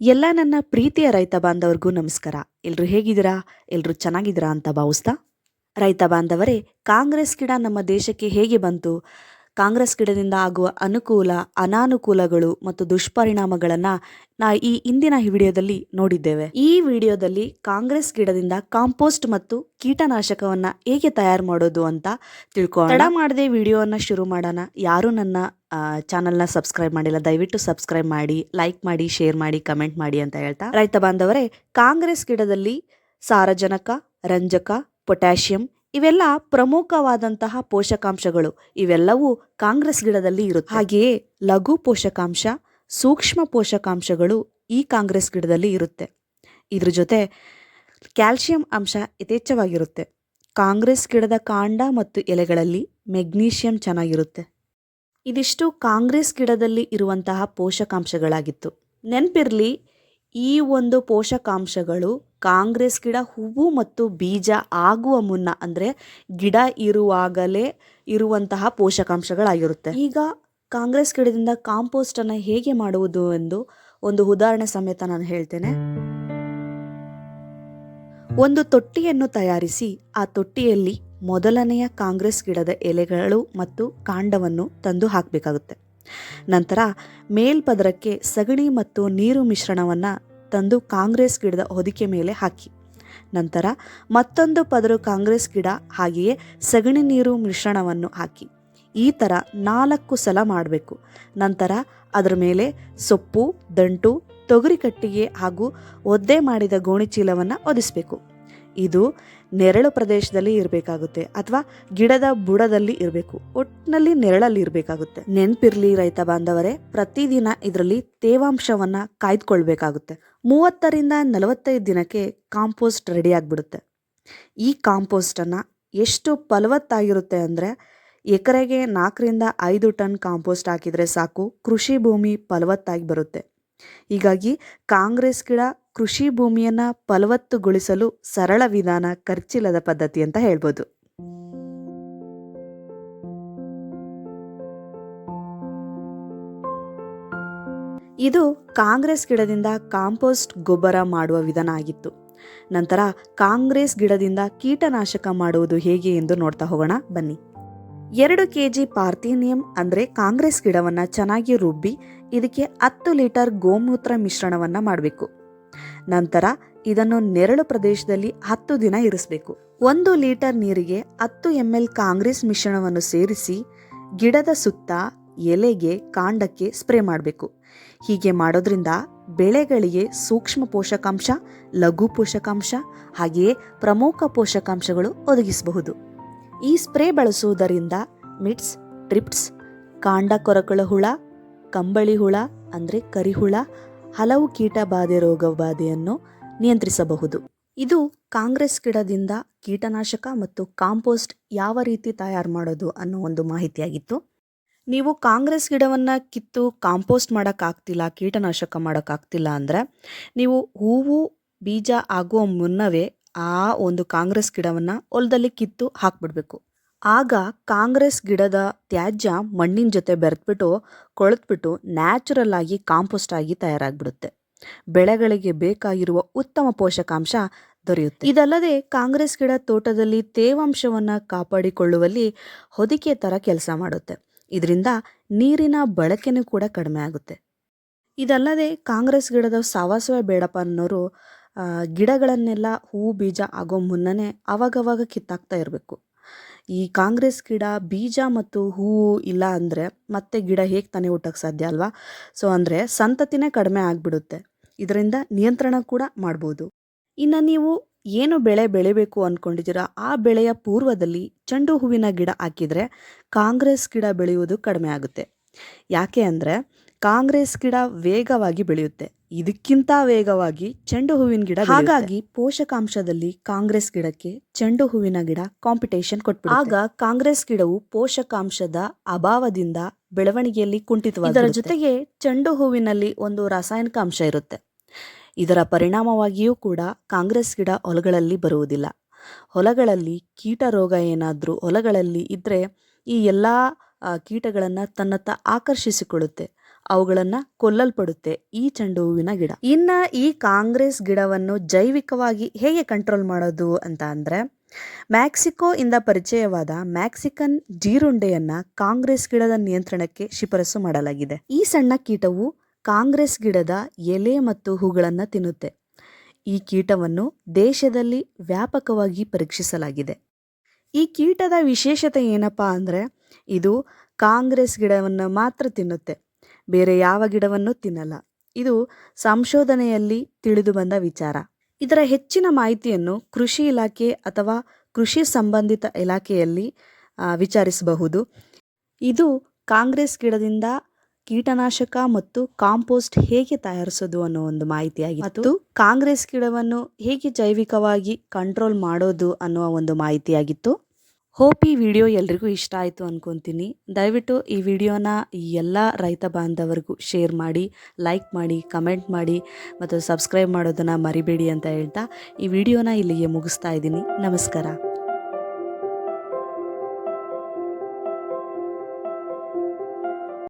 ಎಲ್ಲ ನನ್ನ ಪ್ರೀತಿಯ ರೈತ ಬಾಂಧವರಿಗೂ ನಮಸ್ಕಾರ. ಎಲ್ಲರೂ ಹೇಗಿದ್ದೀರಾ? ಎಲ್ಲರೂ ಚೆನ್ನಾಗಿದ್ದೀರಾ ಅಂತ ಭಾವಿಸ್ತಾ? ರೈತ ಬಾಂಧವರೇ, ಕಾಂಗ್ರೆಸ್ ಗಿಡ ನಮ್ಮ ದೇಶಕ್ಕೆ ಹೇಗೆ ಬಂತು? ಕಾಂಗ್ರೆಸ್ ಗಿಡದಿಂದ ಆಗುವ ಅನುಕೂಲ, ಅನಾನುಕೂಲಗಳು ಮತ್ತು ದುಷ್ಪರಿಣಾಮಗಳನ್ನು ನಾ ಈ ಇಂದಿನ ವಿಡಿಯೋದಲ್ಲಿ ನೋಡಿದ್ದೇವೆ. ಈ ವಿಡಿಯೋದಲ್ಲಿ ಕಾಂಗ್ರೆಸ್ ಗಿಡದಿಂದ ಕಾಂಪೋಸ್ಟ್ ಮತ್ತು ಕೀಟನಾಶಕವನ್ನ ಹೇಗೆ ತಯಾರು ಮಾಡೋದು ಅಂತ ತಿಳ್ಕೊಳ್ಳೋಣ ತಡ ಮಾಡದೆ ವಿಡಿಯೋವನ್ನು ಶುರು ಮಾಡೋಣ. ಯಾರು ನನ್ನ ಚಾನಲ್ನ ಸಬ್ಸ್ಕ್ರೈಬ್ ಮಾಡಿಲ್ಲ, ದಯವಿಟ್ಟು ಸಬ್ಸ್ಕ್ರೈಬ್ ಮಾಡಿ, ಲೈಕ್ ಮಾಡಿ, ಶೇರ್ ಮಾಡಿ, ಕಮೆಂಟ್ ಮಾಡಿ ಅಂತ ಹೇಳ್ತಾ. ರೈತ ಬಾಂಧವರೇ, ಕಾಂಗ್ರೆಸ್ ಗಿಡದಲ್ಲಿ ಸಾರಜನಕ, ರಂಜಕ, ಪೊಟ್ಯಾಷಿಯಂ ಇವೆಲ್ಲ ಪ್ರಮುಖವಾದಂತಹ ಪೋಷಕಾಂಶಗಳು. ಇವೆಲ್ಲವೂ ಕಾಂಗ್ರೆಸ್ ಗಿಡದಲ್ಲಿ ಇರುತ್ತೆ. ಹಾಗೆಯೇ ಲಘು ಪೋಷಕಾಂಶ, ಸೂಕ್ಷ್ಮ ಪೋಷಕಾಂಶಗಳು ಈ ಕಾಂಗ್ರೆಸ್ ಗಿಡದಲ್ಲಿ ಇರುತ್ತೆ. ಇದ್ರ ಜೊತೆ ಕ್ಯಾಲ್ಸಿಯಂ ಅಂಶ ಯಥೇಚ್ಛವಾಗಿರುತ್ತೆ. ಕಾಂಗ್ರೆಸ್ ಗಿಡದ ಕಾಂಡ ಮತ್ತು ಎಲೆಗಳಲ್ಲಿ ಮೆಗ್ನೀಷಿಯಂ ಚೆನ್ನಾಗಿರುತ್ತೆ. ಇದಿಷ್ಟು ಕಾಂಗ್ರೆಸ್ ಗಿಡದಲ್ಲಿ ಇರುವಂತಹ ಪೋಷಕಾಂಶಗಳಾಗಿತ್ತು. ನೆನಪಿರಲಿ ಈ ಒಂದು ಪೋಷಕಾಂಶಗಳು ಕಾಂಗ್ರೆಸ್ ಗಿಡ, ಹೂವು ಮತ್ತು ಬೀಜ ಆಗುವ ಮುನ್ನ, ಅಂದರೆ ಗಿಡ ಇರುವಾಗಲೇ ಇರುವಂತಹ ಪೋಷಕಾಂಶಗಳಾಗಿರುತ್ತೆ. ಈಗ ಕಾಂಗ್ರೆಸ್ ಗಿಡದಿಂದ ಕಾಂಪೋಸ್ಟನ್ನು ಹೇಗೆ ಮಾಡುವುದು ಎಂದು ಒಂದು ಉದಾಹರಣೆ ಸಮೇತ ನಾನು ಹೇಳ್ತೇನೆ. ಒಂದು ತೊಟ್ಟಿಯನ್ನು ತಯಾರಿಸಿ, ಆ ತೊಟ್ಟಿಯಲ್ಲಿ ಮೊದಲನೆಯ ಕಾಂಗ್ರೆಸ್ ಗಿಡದ ಎಲೆಗಳು ಮತ್ತು ಕಾಂಡವನ್ನು ತಂದು ಹಾಕಬೇಕಾಗುತ್ತೆ. ನಂತರ ಮೇಲ್ಪದರಕ್ಕೆ ಸಗಣಿ ಮತ್ತು ನೀರು ಮಿಶ್ರಣವನ್ನು ತಂದು ಕಾಂಗ್ರೆಸ್ ಗಿಡದ ಹೊದಿಕೆ ಮೇಲೆ ಹಾಕಿ. ನಂತರ ಮತ್ತೊಂದು ಪದರು ಕಾಂಗ್ರೆಸ್ ಗಿಡ, ಹಾಗೆಯೇ ಸಗಣಿ ನೀರು ಮಿಶ್ರಣವನ್ನು ಹಾಕಿ. ಈ ಥರ ನಾಲ್ಕು ಸಲ ಮಾಡಬೇಕು. ನಂತರ ಅದರ ಮೇಲೆ ಸೊಪ್ಪು, ದಂಟು, ತೊಗರಿ ಕಟ್ಟಿಗೆ ಹಾಗೂ ಒದ್ದೆ ಮಾಡಿದ ಗೋಣಿಚೀಲವನ್ನು ಒದಿಸಬೇಕು. ಇದು ನೆರಳು ಪ್ರದೇಶದಲ್ಲಿ ಇರಬೇಕಾಗುತ್ತೆ ಅಥವಾ ಗಿಡದ ಬುಡದಲ್ಲಿ ಇರಬೇಕು. ಒಟ್ಟಿನಲ್ಲಿ ನೆರಳಲ್ಲಿ ಇರಬೇಕಾಗುತ್ತೆ. ನೆನಪಿರ್ಲಿ ರೈತ ಬಾಂಧವರೇ, ಪ್ರತಿದಿನ ಇದರಲ್ಲಿ ತೇವಾಂಶವನ್ನ ಕಾಯ್ದುಕೊಳ್ಬೇಕಾಗುತ್ತೆ. ಮೂವತ್ತರಿಂದ ನಲವತ್ತೈದು ದಿನಕ್ಕೆ ಕಾಂಪೋಸ್ಟ್ ರೆಡಿ ಆಗಿಬಿಡುತ್ತೆ. ಈ ಕಾಂಪೋಸ್ಟನ್ನು ಎಷ್ಟು ಫಲವತ್ತಾಗಿರುತ್ತೆ ಅಂದರೆ ಎಕರೆಗೆ ನಾಲ್ಕರಿಂದ ಐದು ಟನ್ ಕಾಂಪೋಸ್ಟ್ ಹಾಕಿದರೆ ಸಾಕು. ಕೃಷಿ ಭೂಮಿ ಫಲವತ್ತಾಗಿ ಬರುತ್ತೆ. ಹೀಗಾಗಿ ಕಾಂಗ್ರೆಸ್ ಗಿಡ ಕೃಷಿ ಭೂಮಿಯನ್ನು ಫಲವತ್ತುಗೊಳಿಸಲು ಸರಳ ವಿಧಾನ ಖರ್ಚಿಲ್ಲದ ಪದ್ಧತಿ ಅಂತ ಹೇಳ್ಬೋದು. ಇದು ಕಾಂಗ್ರೆಸ್ ಗಿಡದಿಂದ ಕಾಂಪೋಸ್ಟ್ ಗೊಬ್ಬರ ಮಾಡುವ ವಿಧಾನ ಆಗಿತ್ತು. ನಂತರ ಕಾಂಗ್ರೆಸ್ ಗಿಡದಿಂದ ಕೀಟನಾಶಕ ಮಾಡುವುದು ಹೇಗೆ ಎಂದು ನೋಡ್ತಾ ಹೋಗೋಣ, ಬನ್ನಿ. ಎರಡು ಕೆ ಜಿ ಪಾರ್ಥೀನಿಯಂ ಅಂದರೆ ಕಾಂಗ್ರೆಸ್ ಗಿಡವನ್ನು ಚೆನ್ನಾಗಿ ರುಬ್ಬಿ, ಇದಕ್ಕೆ ಹತ್ತು ಲೀಟರ್ ಗೋಮೂತ್ರ ಮಿಶ್ರಣವನ್ನು ಮಾಡಬೇಕು. ನಂತರ ಇದನ್ನು ನೆರಳು ಪ್ರದೇಶದಲ್ಲಿ ಹತ್ತು ದಿನ ಇರಿಸಬೇಕು. ಒಂದು ಲೀಟರ್ ನೀರಿಗೆ ಹತ್ತು ಎಂ ಎಲ್ ಕಾಂಗ್ರೆಸ್ ಮಿಶ್ರಣವನ್ನು ಸೇರಿಸಿ ಗಿಡದ ಸುತ್ತ ಎಲೆಗೆ ಕಾಂಡಕ್ಕೆ ಸ್ಪ್ರೇ ಮಾಡಬೇಕು. ಹೀಗೆ ಮಾಡೋದ್ರಿಂದ ಬೆಳೆಗಳಿಗೆ ಸೂಕ್ಷ್ಮ ಪೋಷಕಾಂಶ, ಲಘು ಪೋಷಕಾಂಶ ಹಾಗೆಯೇ ಪ್ರಮುಖ ಪೋಷಕಾಂಶಗಳು ಒದಗಿಸಬಹುದು. ಈ ಸ್ಪ್ರೇ ಬಳಸುವುದರಿಂದ ಮಿಟ್ಸ್ ಟ್ರಿಪ್ಸ್ ಕಾಂಡ ಕೊರಕಳ ಹುಳ, ಕಂಬಳಿ ಹುಳ ಅಂದರೆ ಕರಿಹುಳ ಹಲವು ಕೀಟ ಬಾಧೆ ರೋಗ ಬಾಧೆಯನ್ನು ನಿಯಂತ್ರಿಸಬಹುದು. ಇದು ಕಾಂಗ್ರೆಸ್ ಗಿಡದಿಂದ ಕೀಟನಾಶಕ ಮತ್ತು ಕಾಂಪೋಸ್ಟ್ ಯಾವ ರೀತಿ ತಯಾರು ಮಾಡೋದು ಅನ್ನೋ ಒಂದು ಮಾಹಿತಿಯಾಗಿತ್ತು. ನೀವು ಕಾಂಗ್ರೆಸ್ ಗಿಡವನ್ನು ಕಿತ್ತು ಕಾಂಪೋಸ್ಟ್ ಮಾಡೋಕ್ಕಾಗ್ತಿಲ್ಲ, ಕೀಟನಾಶಕ ಮಾಡೋಕ್ಕಾಗ್ತಿಲ್ಲ ಅಂದರೆ ನೀವು ಹೂವು, ಬೀಜ ಆಗುವ ಮುನ್ನವೇ ಆ ಒಂದು ಕಾಂಗ್ರೆಸ್ ಗಿಡವನ್ನು ಹೊಲದಲ್ಲಿ ಕಿತ್ತು ಹಾಕ್ಬಿಡ್ಬೇಕು. ಆಗ ಕಾಂಗ್ರೆಸ್ ಗಿಡದ ತ್ಯಾಜ್ಯ ಮಣ್ಣಿನ ಜೊತೆ ಬೆರೆತ್ಬಿಟ್ಟು, ಕೊಳೆತ್ಬಿಟ್ಟು ನ್ಯಾಚುರಲ್ ಆಗಿ ಕಾಂಪೋಸ್ಟ್ ಆಗಿ ತಯಾರಾಗ್ಬಿಡುತ್ತೆ. ಬೆಳೆಗಳಿಗೆ ಬೇಕಾಗಿರುವ ಉತ್ತಮ ಪೋಷಕಾಂಶ ದೊರೆಯುತ್ತೆ. ಇದಲ್ಲದೆ ಕಾಂಗ್ರೆಸ್ ಗಿಡ ತೋಟದಲ್ಲಿ ತೇವಾಂಶವನ್ನು ಕಾಪಾಡಿಕೊಳ್ಳುವಲ್ಲಿ ಹೊದಿಕೆ ಥರ ಕೆಲಸ ಮಾಡುತ್ತೆ. ಇದರಿಂದ ನೀರಿನ ಬಳಕೆನೂ ಕೂಡ ಕಡಿಮೆ ಆಗುತ್ತೆ. ಇದಲ್ಲದೆ ಕಾಂಗ್ರೆಸ್ ಗಿಡದ ಸಾವಾಸವೇ ಬೇಡಪ್ಪ ಅನ್ನೋರು ಗಿಡಗಳನ್ನೆಲ್ಲ ಹೂ ಬೀಜ ಆಗೋ ಮುನ್ನನೇ ಅವಾಗವಾಗ ಕಿತ್ತಾಕ್ತಾ ಇರಬೇಕು. ಈ ಕಾಂಗ್ರೆಸ್ ಗಿಡ, ಬೀಜ ಮತ್ತು ಹೂವು ಇಲ್ಲ ಅಂದರೆ ಮತ್ತೆ ಗಿಡ ಹೇಗೆ ತಾನೇ ಊಟಕ್ಕೆ ಸಾಧ್ಯ ಅಲ್ವಾ? ಸೊ ಅಂದರೆ ಸಂತತಿನೇ ಕಡಿಮೆ ಆಗಿಬಿಡುತ್ತೆ. ಇದರಿಂದ ನಿಯಂತ್ರಣ ಕೂಡ ಮಾಡ್ಬೋದು. ಇನ್ನು ನೀವು ಏನು ಬೆಳೆ ಬೆಳಿಬೇಕು ಅಂದ್ಕೊಂಡಿದ್ದೀರಾ ಆ ಬೆಳೆಯ ಪೂರ್ವದಲ್ಲಿ ಚೆಂಡು ಹೂವಿನ ಗಿಡ ಹಾಕಿದರೆ ಕಾಂಗ್ರೆಸ್ ಗಿಡ ಬೆಳೆಯುವುದು ಕಡಿಮೆ ಆಗುತ್ತೆ. ಯಾಕೆ ಅಂದರೆ ಕಾಂಗ್ರೆಸ್ ಗಿಡ ವೇಗವಾಗಿ ಬೆಳೆಯುತ್ತೆ. ಇದಕ್ಕಿಂತ ವೇಗವಾಗಿ ಚೆಂಡು ಹೂವಿನ ಗಿಡ ಹಾಗಾಗಿ ಪೋಷಕಾಂಶದಲ್ಲಿ ಕಾಂಗ್ರೆಸ್ ಗಿಡಕ್ಕೆ ಚೆಂಡು ಹೂವಿನ ಗಿಡ ಕಾಂಪಿಟೇಷನ್ ಕೊಟ್ಟು ಆಗ ಕಾಂಗ್ರೆಸ್ ಗಿಡವು ಪೋಷಕಾಂಶದ ಅಭಾವದಿಂದ ಬೆಳವಣಿಗೆಯಲ್ಲಿ ಕುಂಠಿತವಾದ ಇದರ ಜೊತೆಗೆ ಚೆಂಡು ಹೂವಿನಲ್ಲಿ ಒಂದು ರಾಸಾಯನಿಕ ಅಂಶ ಇರುತ್ತೆ. ಇದರ ಪರಿಣಾಮವಾಗಿಯೂ ಕೂಡ ಕಾಂಗ್ರೆಸ್ ಗಿಡ ಹೊಲಗಳಲ್ಲಿ ಬರುವುದಿಲ್ಲ. ಹೊಲಗಳಲ್ಲಿ ಕೀಟ ರೋಗ ಏನಾದರೂ ಹೊಲಗಳಲ್ಲಿ ಇದ್ದರೆ ಈ ಎಲ್ಲ ಕೀಟಗಳನ್ನು ತನ್ನತ್ತ ಆಕರ್ಷಿಸಿಕೊಳ್ಳುತ್ತೆ. ಅವುಗಳನ್ನ ಕೊಲ್ಲಲ್ಪಡುತ್ತೆ ಈ ಚೆಂಡು ಹೂವಿನ ಗಿಡ. ಇನ್ನ ಈ ಕಾಂಗ್ರೆಸ್ ಗಿಡವನ್ನು ಜೈವಿಕವಾಗಿ ಹೇಗೆ ಕಂಟ್ರೋಲ್ ಮಾಡೋದು ಅಂತ ಅಂದ್ರೆ, ಮ್ಯಾಕ್ಸಿಕೋ ಇಂದ ಪರಿಚಯವಾದ ಮ್ಯಾಕ್ಸಿಕನ್ ಜೀರುಂಡೆಯನ್ನ ಕಾಂಗ್ರೆಸ್ ಗಿಡದ ನಿಯಂತ್ರಣಕ್ಕೆ ಶಿಫಾರಸು ಮಾಡಲಾಗಿದೆ. ಈ ಸಣ್ಣ ಕೀಟವು ಕಾಂಗ್ರೆಸ್ ಗಿಡದ ಎಲೆ ಮತ್ತು ಹೂಗಳನ್ನು ತಿನ್ನುತ್ತೆ. ಈ ಕೀಟವನ್ನು ದೇಶದಲ್ಲಿ ವ್ಯಾಪಕವಾಗಿ ಪರೀಕ್ಷಿಸಲಾಗಿದೆ. ಈ ಕೀಟದ ವಿಶೇಷತೆ ಏನಪ್ಪಾ ಅಂದರೆ, ಇದು ಕಾಂಗ್ರೆಸ್ ಗಿಡವನ್ನು ಮಾತ್ರ ತಿನ್ನುತ್ತೆ. ಬೇರೆ ಯಾವ ಗಿಡವನ್ನು ತಿನ್ನಲ್ಲ. ಇದು ಸಂಶೋಧನೆಯಲ್ಲಿ ತಿಳಿದು ಬಂದ ವಿಚಾರ. ಇದರ ಹೆಚ್ಚಿನ ಮಾಹಿತಿಯನ್ನು ಕೃಷಿ ಇಲಾಖೆ ಅಥವಾ ಕೃಷಿ ಸಂಬಂಧಿತ ಇಲಾಖೆಯಲ್ಲಿ ವಿಚಾರಿಸಬಹುದು. ಇದು ಕಾಂಗ್ರೆಸ್ ಗಿಡದಿಂದ ಕೀಟನಾಶಕ ಮತ್ತು ಕಾಂಪೋಸ್ಟ್ ಹೇಗೆ ತಯಾರಿಸೋದು ಅನ್ನೋ ಒಂದು ಮಾಹಿತಿಯಾಗಿದೆ ಮತ್ತು ಕಾಂಗ್ರೆಸ್ ಗಿಡವನ್ನು ಹೇಗೆ ಜೈವಿಕವಾಗಿ ಕಂಟ್ರೋಲ್ ಮಾಡೋದು ಅನ್ನುವ ಒಂದು ಮಾಹಿತಿಯಾಗಿತ್ತು. ಹೋಪ್ ಈ ವಿಡಿಯೋ ಎಲ್ರಿಗೂ ಇಷ್ಟ ಆಯಿತು ಅನ್ಕೊತೀನಿ. ದಯವಿಟ್ಟು ಈ ವಿಡಿಯೋನ ಎಲ್ಲ ರೈತ ಬಾಂಧವರಿಗೂ ಶೇರ್ ಮಾಡಿ, ಲೈಕ್ ಮಾಡಿ, ಕಮೆಂಟ್ ಮಾಡಿ ಮತ್ತು ಸಬ್ಸ್ಕ್ರೈಬ್ ಮಾಡೋದನ್ನು ಮರಿಬೇಡಿ ಅಂತ ಹೇಳ್ತಾ ಈ ವಿಡಿಯೋನ ಇಲ್ಲಿಗೆ ಮುಗಿಸ್ತಾ ಇದ್ದೀನಿ. ನಮಸ್ಕಾರ.